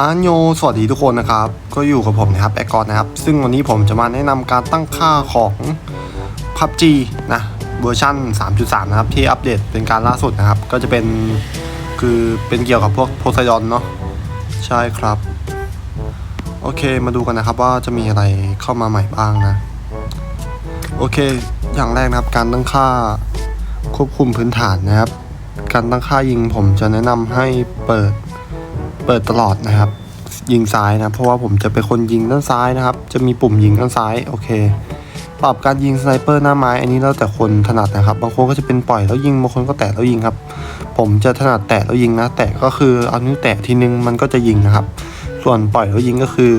อาโยสวัสดีทุกคนนะครับ ก็อยู่กับผมนะครับแอกอนนะครับ ซึ่งวันนี้ผมจะมาแนะนำการตั้งค่าของ PUBG นะเวอร์ชัน3.3 นะครับ ที่อัปเดตเป็นการล่าสุดนะครับ ก็จะเป็นคือเป็นเกี่ยวกับพวกโพไซดอนเนาะใช่ครับ โอเคมาดูกันนะครับว่าจะมีอะไรเข้ามาใหม่บ้างนะ โอเค อย่างแรกนะครับการตั้งค่าควบคุมพื้นฐานนะครับ การตั้งค่ายิงผมจะแนะนำให้เปิด เปิดตลอดนะครับ ยิงซ้ายนะเพราะว่าผมจะเป็นคนยิงด้านซ้ายนะครับ จะมีปุ่มยิงด้านซ้ายโอเคปรับการยิงสไนเปอร์หน้าไม้อันนี้แล้วแต่คนถนัดนะครับ บางคนก็จะเป็นปล่อยแล้วยิงบางคนก็แตะแล้วยิงครับ ผมจะถนัดแตะแล้วยิงนะ แตะก็คือเอานิ้วแตะทีนึงมันก็จะยิงนะครับ ส่วนปล่อยแล้วยิงก็คือ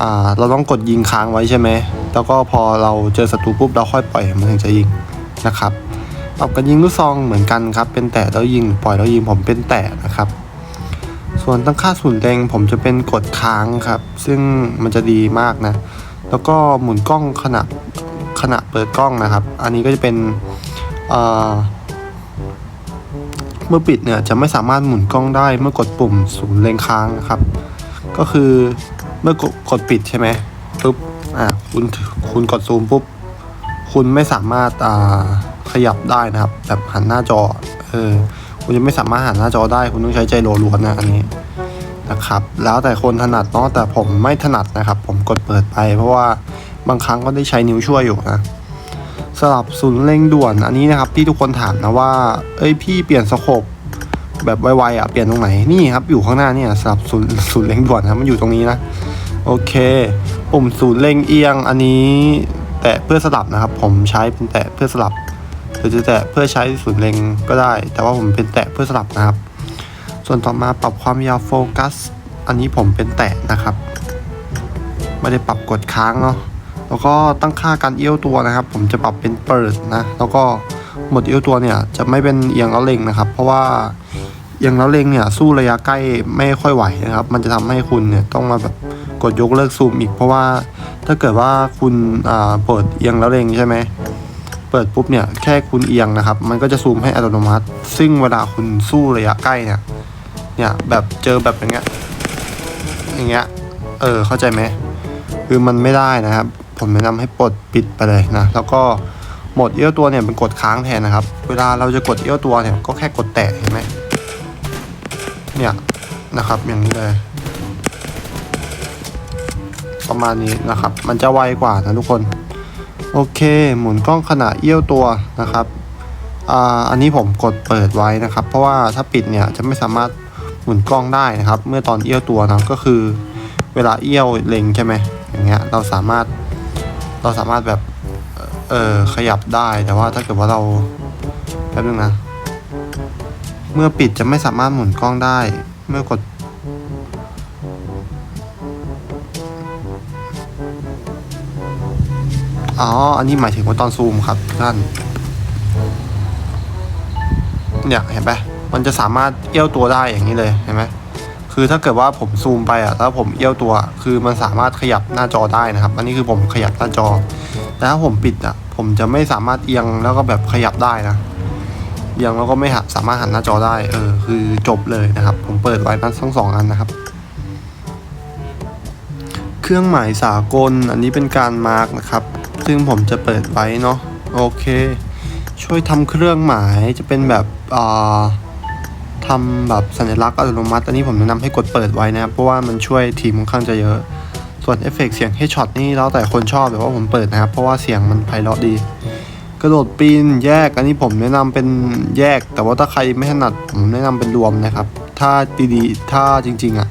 อ่าเราต้องกดยิงค้างไว้ใช่ไหมแล้วก็พอเราเจอศัตรูปุ๊บเราค่อยปล่อยมันถึงจะยิงนะครับปรับการยิงลูกซองเหมือนกันครับ เป็นแตะแล้วยิง ปล่อยแล้วยิงผมเป็นแตะนะครับ ส่วนตั้งค่าศูนย์แดงผมจะเป็นกดค้างครับ ซึ่งมันจะดีมากนะ แล้วก็หมุนกล้องขณะขณะเปิดกล้องนะครับ อันนี้ก็จะเป็นเมื่อปิดเนี่ยจะไม่สามารถหมุนกล้องได้เมื่อกดปุ่มศูนย์เลงค้างนะครับ ก็คือเมื่อกดกดปิดใช่ไหมปุ๊บอ่าคุณคุณกดซูมปุ๊บคุณไม่สามารถอ่าขยับได้นะครับ แบบหันหน้าจอเออ คุณจะไม่สามารถหันหน้าจอได้ คุณต้องใช้ใจโลล้วนนะอันนี้นะครับ แล้วแต่คนถนัดเนาะแต่ผมไม่ถนัดนะครับ ผมกดเปิดไป เพราะว่าบางครั้งก็ได้ใช้นิ้วช่วยอยู่นะสลับศูนย์เร่งด่วนอันนี้นะครับที่ทุกคนถามนะว่า เอ้ยพี่เปลี่ยนสโคปแบบไวๆอะเปลี่ยนตรงไหนนี่ครับอยู่ข้างหน้าเนี่ยสลับศูนย์ศูนย์เร่งด่วนนะมันอยู่ตรงนี้นะโอเค ปุ่มศูนย์เร่งเอียงอันนี้ แตะเพื่อสลับนะครับ ผมใช้เป็นแตะเพื่อสลับ หรือจะแตะเพื่อใช้ศูนย์เล็งก็ได้ แต่ว่าผมเป็นแตะเพื่อสลับนะครับ ส่วนต่อมาปรับความยาวโฟกัส อันนี้ผมเป็นแตะนะครับ ไม่ได้ปรับกดค้างเนาะ แล้วก็ตั้งค่าการเอี้ยวตัวนะครับ ผมจะปรับเป็นเปิดนะ แล้วก็หมดเอี้ยวตัวเนี่ยจะไม่เป็นเอียงแล้วเล็งนะครับ เพราะว่าเอียงแล้วเล็งเนี่ยสู้ระยะใกล้ไม่ค่อยไหวนะครับ มันจะทำให้คุณเนี่ยต้องมาแบบกดยกเลิกซูมอีก เพราะว่าถ้าเกิดว่าคุณเปิดเอียงแล้วเล็งใช่ไหม เปิดปุ๊บเนี่ยแค่คุณเอียงนะครับ มันก็จะซูมให้อัตโนมัติ ซึ่งเวลาคุณสู้ระยะใกล้เนี่ยเนี่ยแบบเจอแบบอย่างเงี้ยอย่างเงี้ยเออเข้าใจไหมคือมันไม่ได้นะครับ ผมแนะนำให้ปลดปิดไปเลยนะแล้วก็โหมดเอี้ยวตัวเนี่ยเป็นกดค้างแทนนะครับ เวลาเราจะกดเอี้ยวตัวเนี่ยก็แค่กดแตะเห็นไหมเนี่ยนะครับอย่างนี้เลยประมาณนี้นะครับ มันจะไวกว่านะทุกคน โอเค หมุนกล้องขณะเอี้ยวตัวนะครับอ,อันนี้ผมกดเปิดไว้นะครับ เพราะว่าถ้าปิดเนี่ยจะไม่สามารถหมุนกล้องได้นะครับ เมื่อตอนเอี้ยวตัวนะก็คือเวลาเอี้ยวเล็งใช่ไหมอย่างเงี้ยเราสามารถเราสามารถแบบเออขยับได้แต่ว่าถ้าเกิดว่าเราแป๊บนึงนะ เมื่อปิดจะไม่สามารถหมุนกล้องได้ เมื่อกด อ๋อ อันนี้หมายถึงว่าตอนซูมครับท่าน เนี่ยเห็นไหมมันจะสามารถเอี้ยวตัวได้อย่างนี้เลยเห็นไหมคือถ้าเกิดว่าผมซูมไปอะถ้าผมเอี้ยวตัว คือมันสามารถขยับหน้าจอได้นะครับ อันนี้คือผมขยับหน้าจอ แต่ถ้าผมปิดอะ ผมจะไม่สามารถเอียงแล้วก็แบบขยับได้นะเอียงแล้วก็ไม่สามารถหันหน้าจอได้ เออ คือจบเลยนะครับ ผมเปิดไว้ทั้งทั้งสองอันนะครับเครื่องหมายสากล อันนี้เป็นการมาร์กนะครับ ซึ่งผมจะเปิดไว้เนาะโอเค ช่วยทำเครื่องหมายจะเป็นแบบอ่าทำแบบสัญลักษณ์อัตโนมัติ อันนี้ผมแนะนำให้กดเปิดไว้นะครับ เพราะว่ามันช่วยทีมค่อนข้างจะเยอะ ส่วนเอฟเฟกต์เสียงเฮดช็อตนี่แล้วแต่คนชอบแต่ว่าผมเปิดนะครับ เพราะว่าเสียงมันไพเราะดี กระโดดปีนแยกอันนี้ผมแนะนำเป็นแยก แต่ว่าถ้าใครไม่ถนัดผมแนะนำเป็นรวมนะครับ ถ้าดีๆถ้าจริง ๆอะ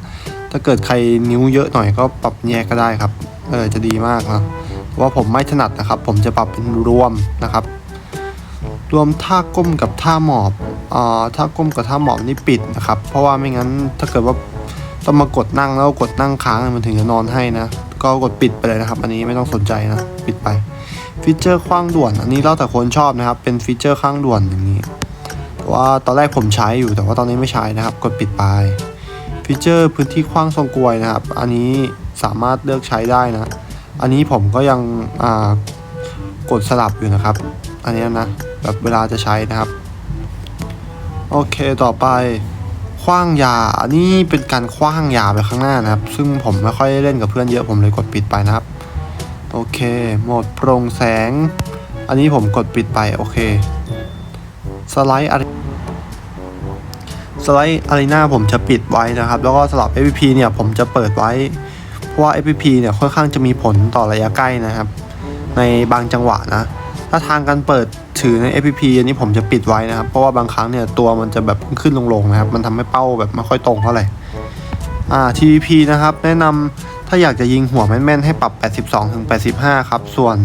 ถ้าเกิดใครนิ้วเยอะหน่อยก็ปรับแยกก็ได้ครับ เออจะดีมากนะ ว่าผมไม่ถนัดนะครับ ผมจะปรับเป็นรวมนะครับ รวมท่าก้มกับท่าหมอบอ่าท่าก้มกับท่าหมอบนี่ปิดนะครับ เพราะว่าไม่งั้นถ้าเกิดว่าต้องมากดนั่งแล้วกดนั่งค้างมันถึงจะนอนให้นะ ก็กดปิดไปเลยนะครับ อันนี้ไม่ต้องสนใจนะปิดไป ฟีเจอร์ข้างด่วน อันนี้แล้วแต่คนชอบนะครับ เป็นฟีเจอร์ข้างด่วนอย่างนี้ว่าตอนแรกผมใช้อยู่แต่ว่าตอนนี้ไม่ใช้นะครับ กดปิดไปฟีเจอร์พื้นที่กว้างทรงกลวยนะครับ อันนี้สามารถเลือกใช้ได้นะ อันนี้ผมก็ยังกดสลับอยู่นะครับ อันนี้นะแบบเวลาจะใช้นะครับ โอเคต่อไปคว้างยา อันนี้เป็นการคว้างยาไปข้างหน้านะครับ ซึ่งผมไม่ค่อยได้เล่นกับเพื่อนเยอะผมเลยกดปิดไปนะครับ โอเคโหมดโปร่งแสง อันนี้ผมกดปิดไปโอเคสไลด์อารีสไลด์อารีนาผมจะปิดไว้นะครับ แล้วก็สลับ FPP เนี่ยผมจะเปิดไว้ ราะว่า FPP เนี่ยค่อนข้างจะมีผลต่อระยะใกล้นะครับ ในบางจังหวะนะ ถ้าทางการเปิดถือใน FPP อันนี้ผมจะปิดไว้นะครับ เพราะว่าบางครั้งเนี่ยตัวมันจะแบบขึ้นลงๆนะครับ มันทำให้เป้าแบบไม่ค่อยตรงเท่าไหร่ อ่า TVP นะครับ แนะนำถ้าอยากจะยิงหัวแม่นๆให้ปรับ 82ถึง85 ครับ ส่วน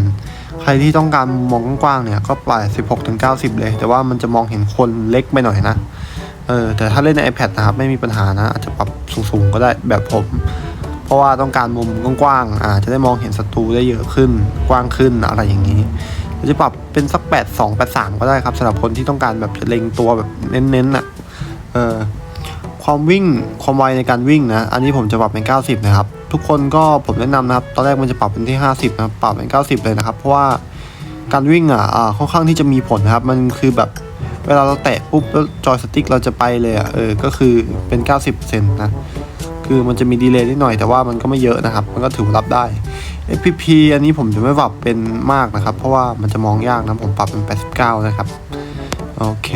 ใครที่ต้องการมองกว้างๆเนี่ยก็86ถึง90 เลย แต่ว่ามันจะมองเห็นคนเล็กไปหน่อยนะ เออ แต่ถ้าเล่นใน iPad นะครับไม่มีปัญหานะ อาจจะปรับสูงๆก็ได้แบบผม ราะว่าต้องการมุมกว้างๆอ่าจะได้มองเห็นศัตรูได้เยอะขึ้นกว้างขึ้นอะไรอย่างนี้จะปรับเป็นสัก 8 2 8 3 ก็ได้ครับสำหรับคนที่ต้องการแบบจะเล็งตัวแบบเน้นๆอะเออความวิ่งความไวในการวิ่งนะอันนี้ผมจะปรับเป็น 90 นะครับ ทุกคนก็ผมแนะนำนะครับ ตอนแรกมันจะปรับเป็นที่ 50 นะปรับเป็น 90 เลยนะครับ เพราะว่าการวิ่งอะอ่าค่อนข้างที่จะมีผลนะครับ มันคือแบบเวลาเราแตะปุ๊บแล้วจอยสติ๊กเราจะไปเลยอะเออก็คือเป็น 90%นะ คือมันจะมีดีเลย์นิดหน่อยแต่ว่ามันก็ไม่เยอะนะครับ มันก็ถือรับได้ FPP อันนี้ผมจะไม่ปรับเป็นมากนะครับ เพราะว่ามันจะมองยากนะผมปรับเป็น 89 นะครับ โอเค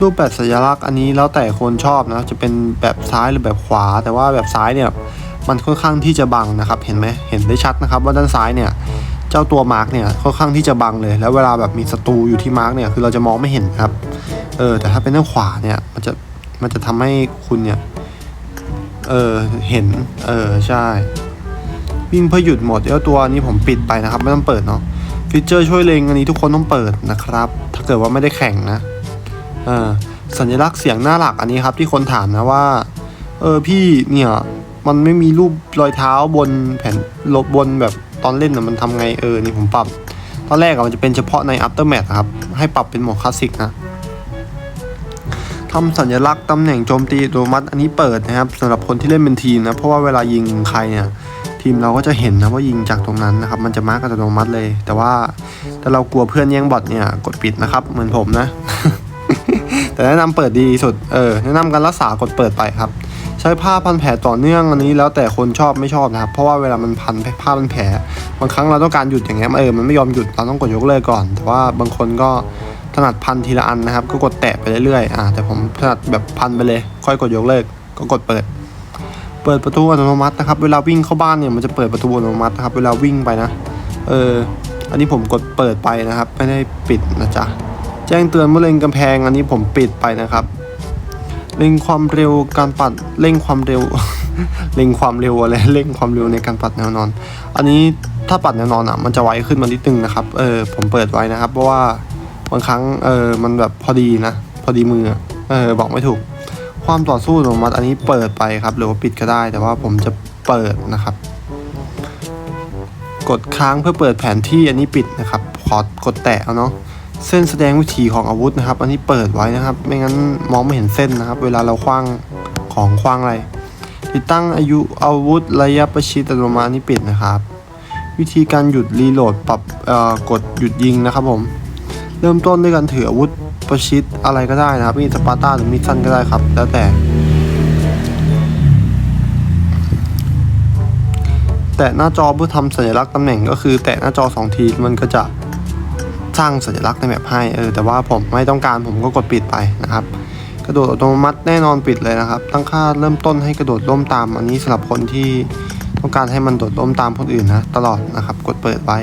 รูปแบบสัญลักษณ์อันนี้แล้วแต่คนชอบนะ จะเป็นแบบซ้ายหรือแบบขวา แต่ว่าแบบซ้ายเนี่ยมันค่อนข้างที่จะบังนะครับ เห็นไหมเห็นได้ชัดนะครับ ว่าด้านซ้ายเนี่ยเจ้าตัวมาร์กเนี่ยค่อนข้างที่จะบังเลย แล้วเวลาแบบมีศัตรูอยู่ที่มาร์กเนี่ยคือเราจะมองไม่เห็นครับ เออแต่ถ้าเป็นด้านขวาเนี่ยมันจะมันจะทำให้คุณเนี่ย เออเห็น เออใช่ วิ่งเพื่อหยุดหมดแล้วตัวนี้ผมปิดไปนะครับ ไม่ต้องเปิดเนาะฟีเจอร์ช่วยเลงอันนี้ทุกคนต้องเปิดนะครับ ถ้าเกิดว่าไม่ได้แข่งนะเออสัญลักษณ์เสียงหน้าหลักอันนี้ครับที่คนถามนะว่า เออพี่เนี่ยมันไม่มีรูปรอยเท้าบนแผ่นลบบนแบบตอนเล่นนะมันทำไงเออนี่ผมปรับ ตอนแรกอะมันจะเป็นเฉพาะใน Aftermath ครับ ให้ปรับเป็นโหมดคลาสสิกนะ ทำสัญลักษณ์ตำแหน่งโจมตีอัตโนมัติอันนี้เปิดนะครับสำหรับคนที่เล่นเป็นทีมนะเพราะว่าเวลายิงใครเนี่ยทีมเราก็จะเห็นนะว่ายิงจากตรงนั้นนะครับ มันจะมาร์กอัตโนมัติเลย แต่ว่าถ้าเรากลัวเพื่อนแย่งบอทเนี่ยกดปิดนะครับ เหมือนผมนะ แต่แนะนำเปิดดีสุดเออแนะนำการรักษากดเปิดไปครับ ใช้ผ้าพันแผลต่อเนื่องอันนี้แล้วแต่คนชอบไม่ชอบนะครับ เพราะว่าเวลามันพันผ้าพันแผลบางครั้งเราต้องการหยุดอย่างเงี้ยเออมันไม่ยอมหยุดเราต้องกดยกเลิกก่อน แต่ว่าบางคนก็ ถนัดพันทีละอันนะครับ ก็กดแตะไปเรื่อยๆอ่าแต่ผมถนัดแบบพันไปเลย ค่อยกดยกเลิก ก็กดเปิด เปิดประตูอัตโนมัตินะครับ เวลาวิ่งเข้าบ้านเนี่ยมันจะเปิดประตูอัตโนมัตินะครับ เวลาวิ่งไปนะ เออ อันนี้ผมกดเปิดไปนะครับ ไม่ได้ปิดนะจ๊ะ แจ้งเตือนเมื่อเล็งกำแพง อันนี้ผมปิดไปนะครับเร่งความเร็วการปัด เร่งความเร็ว เร่งความเร็วอะไร เร่งความเร็วในการปัดแนวนอน อันนี้ถ้าปัดแนวนอนอะ มันจะไวขึ้นมานิดนึงนะครับ เออ ผมเปิดไว้นะครับ เพราะว่า บางครั้งเออมันแบบพอดีนะ พอดีมือเออบอกไม่ถูก ความต่อสู้อัตโนมัติอันนี้เปิดไปครับ หรือว่าปิดก็ได้ แต่ว่าผมจะเปิดนะครับ กดค้างเพื่อเปิดแผนที่อันนี้ปิดนะครับ ขอกดแตะเอาเนาะเส้นแสดงวิถีของอาวุธนะครับ อันนี้เปิดไว้นะครับ ไม่งั้นมองไม่เห็นเส้นนะครับ เวลาเราคว้างของคว้างอะไร ติดตั้งอายุอาวุธระยะประชิดอัตโนมัติอันนี้ปิดนะครับ วิธีการหยุดรีโหลดปรับเออกดหยุดยิงนะครับผม เริ่มต้นด้วยการถืออาวุธประชิดอะไรก็ได้นะครับ มีสปาร์ต้าหรือมีสั้นก็ได้ครับ แล้วแต่ แตะหน้าจอเพื่อทำสัญลักษณ์ตำแหน่งก็คือ แตะหน้าจอสองทีมันก็จะสร้างสัญลักษณ์ในแบบให้เออแต่ว่าผมไม่ต้องการผมก็กดปิดไปนะครับ กระโดดอัตโนมัติแน่นอนปิดเลยนะครับ ตั้งค่าเริ่มต้นให้กระโดดร่มตาม อันนี้สำหรับคนที่ต้องการให้มันโดดร่มตามคนอื่นนะตลอดนะครับ กดเปิดไว้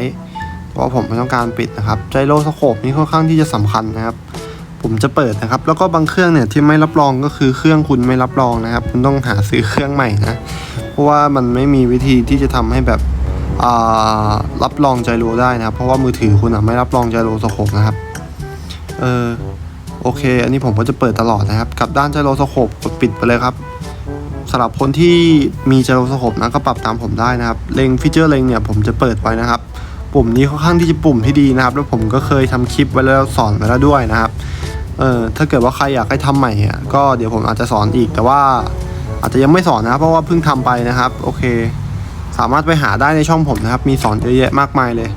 ราะว่าผมไม่ต้องการปิดนะครับไจโรสโคปนี่ค่อนข้างที่จะสำคัญนะครับ ผมจะเปิดนะครับ แล้วก็บางเครื่องเนี่ยที่ไม่รับรองก็คือเครื่องคุณไม่รับรองนะครับ คุณต้องหาซื้อเครื่องใหม่นะเพราะว่ามันไม่มีวิธีที่จะทำให้แบบรับรองไจโรได้นะครับ เพราะว่ามือถือคุณอะไม่รับรองไจโรสโคปนะครับเออโอเค อันนี้ผมก็จะเปิดตลอดนะครับกับด้านไจโรสโคปกดปิดไปเลยครับสำหรับคนที่มีเจลสโคปนะก็ปรับตามผมได้นะครับเลงฟีเจอร์เลงเนี่ยผมจะเปิดไว้นะครับ ปุ่มนี้ค่อนข้างที่จะปุ่มที่ดีนะครับ แล้วผมก็เคยทำคลิปไว้แล้วสอนไว้แล้วด้วยนะครับเออถ้าเกิดว่าใครอยากให้ทำใหม่อะก็เดี๋ยวผมอาจจะสอนอีกแต่ว่าอาจจะยังไม่สอนนะครับเพราะว่าเพิ่งทำไปนะครับ โอเค สามารถไปหาได้ในช่องผมนะครับ มีสอนเยอะแยะมากมายเลย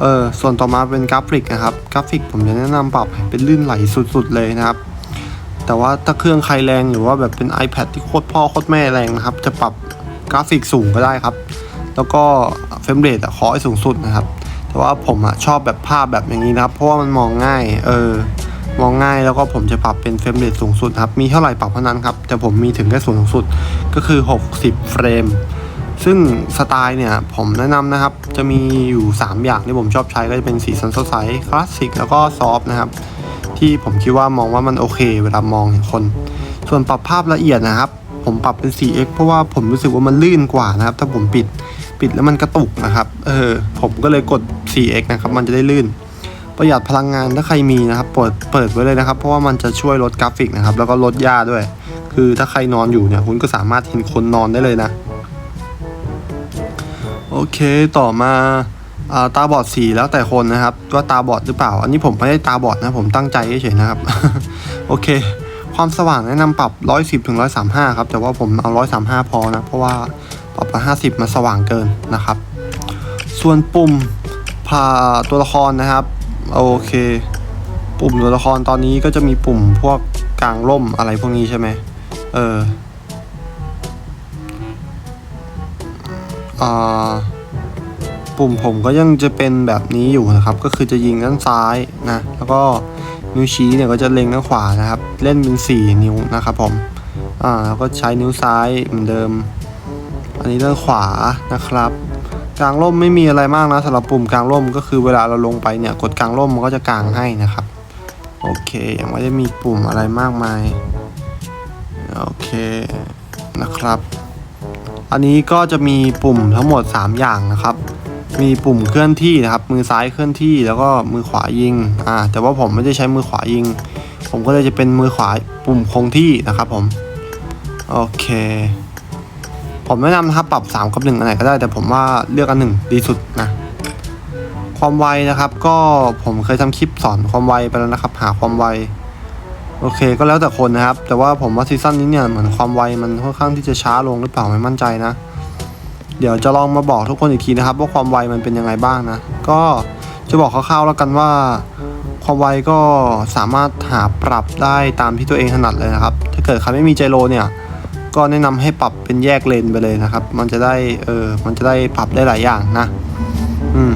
เออส่วนต่อมาเป็นกราฟิกนะครับกราฟิกผมจะแนะนำปรับเป็นลื่นไหลสุดๆเลยนะครับ แต่ว่าถ้าเครื่องใครแรงหรือว่าแบบเป็น iPad ที่โคตรพ่อโคตรแม่แรงนะครับ จะปรับกราฟิกสูงก็ได้ครับ แล้วก็เฟรมเรทขอให้สูงสุดนะครับ แต่ว่าผมอะชอบแบบภาพแบบอย่างนี้นะครับ เพราะว่ามันมองง่าย เออ มองง่ายแล้วก็ผมจะปรับเป็นเฟรมเรทสูงสุดครับ มีเท่าไหร่ปรับเท่านั้นครับ แต่ผมมีถึงแค่สูงสุด ก็คือ 60 เฟรม ซึ่งสไตล์เนี่ยผมแนะนำนะครับ จะมีอยู่ 3 อย่างที่ผมชอบใช้ก็จะเป็นสีสันสดใส คลาสสิก แล้วก็ซอฟนะครับ ที่ผมคิดว่ามองว่ามันโอเค เวลามองเห็นคน ส่วนปรับภาพละเอียดนะครับ ผมปรับเป็น 4x เพราะว่าผมรู้สึกว่ามันลื่นกว่านะครับ ถ้าผมปิด ปิดแล้วมันกระตุกนะครับ เออ ผมก็เลยกด 4x นะครับ มันจะได้ลื่น ประหยัดพลังงานถ้าใครมีนะครับ เปิด เปิดไว้เลยนะครับ เพราะว่ามันจะช่วยลดกราฟิกนะครับ แล้วก็ลดหญ้าด้วย คือถ้าใครนอนอยู่เนี่ย คุณก็สามารถเห็นคนนอนได้เลยนะ โอเค ต่อมาอาตาบอดสีแล้วแต่คนนะครับ ว่าตาบอดหรือเปล่า อันนี้ผมไม่ได้ตาบอดนะ ผมตั้งใจเฉยๆนะครับ โอเคความสว่างแนะนำปรับ 110ถึง135 ครับ แต่ว่าผมเอา 135 พอนะ เพราะว่า ปรับมา50 มันสว่างเกินนะครับ ส่วนปุ่มพาตัวละครนะครับโอเค ปุ่มตัวละครตอนนี้ก็จะมีปุ่มพวกกลางร่มอะไรพวกนี้ใช่ไหมเออปุ่มผมก็ยังจะเป็นแบบนี้อยู่นะครับ ก็คือจะยิงด้านซ้ายนะแล้วก็นิ้วชี้เนี่ยก็จะเล็งด้านขวานะครับ เล่นเป็น 4 นิ้วนะครับผมอ่าแล้วก็ใช้นิ้วซ้ายเหมือนเดิม อันนี้ด้านขวานะครับ กลางร่มไม่มีอะไรมากนะสำหรับปุ่มกลางร่มก็คือเวลาเราลงไปเนี่ยกดกลางร่มมันก็จะกลางให้นะครับ โอเคยังไม่ได้มีปุ่มอะไรมากมายโอเคนะครับ อันนี้ก็จะมีปุ่มทั้งหมด 3 อย่างนะครับ มีปุ่มเคลื่อนที่นะครับ มือซ้ายเคลื่อนที่แล้วก็มือขวายิงอ่าแต่ว่าผมไม่ได้ใช้มือขวายิง ผมก็เลยจะเป็นมือขวาปุ่มคงที่นะครับผม โอเค ผมแนะนำนะครับปรับ 3 กับ 1 อันไหนก็ได้ แต่ผมว่าเลือกอันหนึ่งดีสุดนะ ความไวนะครับ ก็ผมเคยทำคลิปสอนความไวไปแล้วนะครับ หาความไว โอเค ก็แล้วแต่คนนะครับ แต่ว่าผมว่าซีซั่นนี้เนี่ยเหมือนความไวมันค่อนข้างที่จะช้าลงหรือเปล่าไม่มั่นใจนะ เดี๋ยวจะลองมาบอกทุกคนอีกทีนะครับ ว่าความไวมันเป็นยังไงบ้างนะ ก็จะบอกคร่าวๆแล้วกันว่าความไวก็สามารถหาปรับได้ตามที่ตัวเองถนัดเลยนะครับ ถ้าเกิดใครไม่มีไจโรเนี่ย ก็แนะนำให้ปรับเป็นแยกเลนไปเลยนะครับ มันจะได้เออมันจะได้ปรับได้หลายอย่างนะ อืม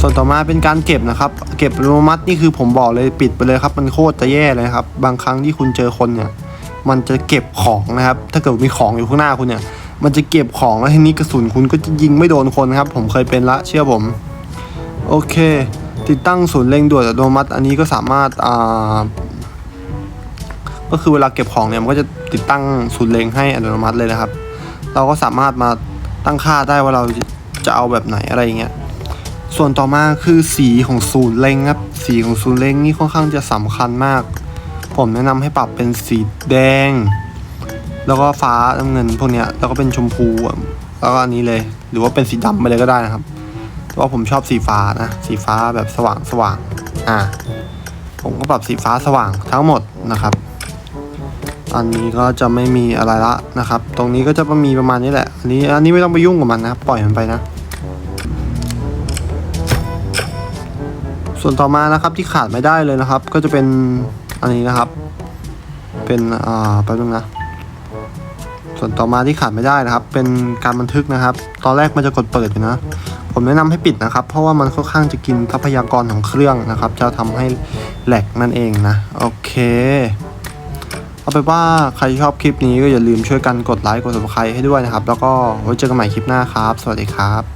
ส่วนต่อมาเป็นการเก็บนะครับ เก็บอัตโนมัตินี่คือผมบอกเลยปิดไปเลยครับ มันโคตรจะแย่เลยครับ บางครั้งที่คุณเจอคนเนี่ย มันจะเก็บของนะครับ ถ้าเกิดมีของอยู่ข้างหน้าคุณเนี่ย มันจะเก็บของแล้วทีนี้กระสุนคุณก็จะยิงไม่โดนคนครับ ผมเคยเป็นละเชื่อผม โอเค ติดตั้งศูนย์เล็งด่วนอัตโนมัติ อันนี้ก็สามารถอ่า ก็คือเวลาเก็บของเนี่ยมันก็จะติดตั้งศูนย์เล็งให้อัตโนมัติเลยนะครับ เราก็สามารถมาตั้งค่าได้ว่าเราจะเอาแบบไหนอะไรอย่างเงี้ยส่วนต่อมาคือสีของศูนย์เล็งครับสีของศูนย์เล็งนี่ค่อนข้างจะสำคัญมาก ผมแนะนำให้ปรับเป็นสีแดง แล้วก็ฟ้าน้ำเงินพวกเนี้ยแล้วก็เป็นชมพูแล้วก็อันนี้เลย หรือว่าเป็นสีดำไปเลยก็ได้นะครับแต่ว่าผมชอบสีฟ้านะสีฟ้าแบบสว่างสว่างอ่าผมก็ปรับสีฟ้าสว่างทั้งหมดนะครับ อันนี้ก็จะไม่มีอะไรละนะครับ ตรงนี้ก็จะมีประมาณนี้แหละ อันนี้อันนี้ไม่ต้องไปยุ่งกับมันนะครับ ปล่อยมันไปนะ ส่วนต่อมานะครับที่ขาดไม่ได้เลยนะครับ ก็จะเป็นอันนี้นะครับ เป็นอ่าแป๊บนึงนะ ส่วนต่อมาที่ขาดไม่ได้นะครับ เป็นการบันทึกนะครับ ตอนแรกมันจะกดเปิดอยู่นะ ผมแนะนำให้ปิดนะครับ เพราะว่ามันค่อนข้างจะกินทรัพยากรของเครื่องนะครับ จะทำให้แหลกนั่นเองนะ โอเค เอาไปนว่าใครชอบคลิปนี้ก็อย่าลืมช่วยกันกดไลค์กด subscribe ให้ด้วยนะครับ แล้วก็ไว้เจอกันใหม่คลิปหน้าครับ สวัสดีครับ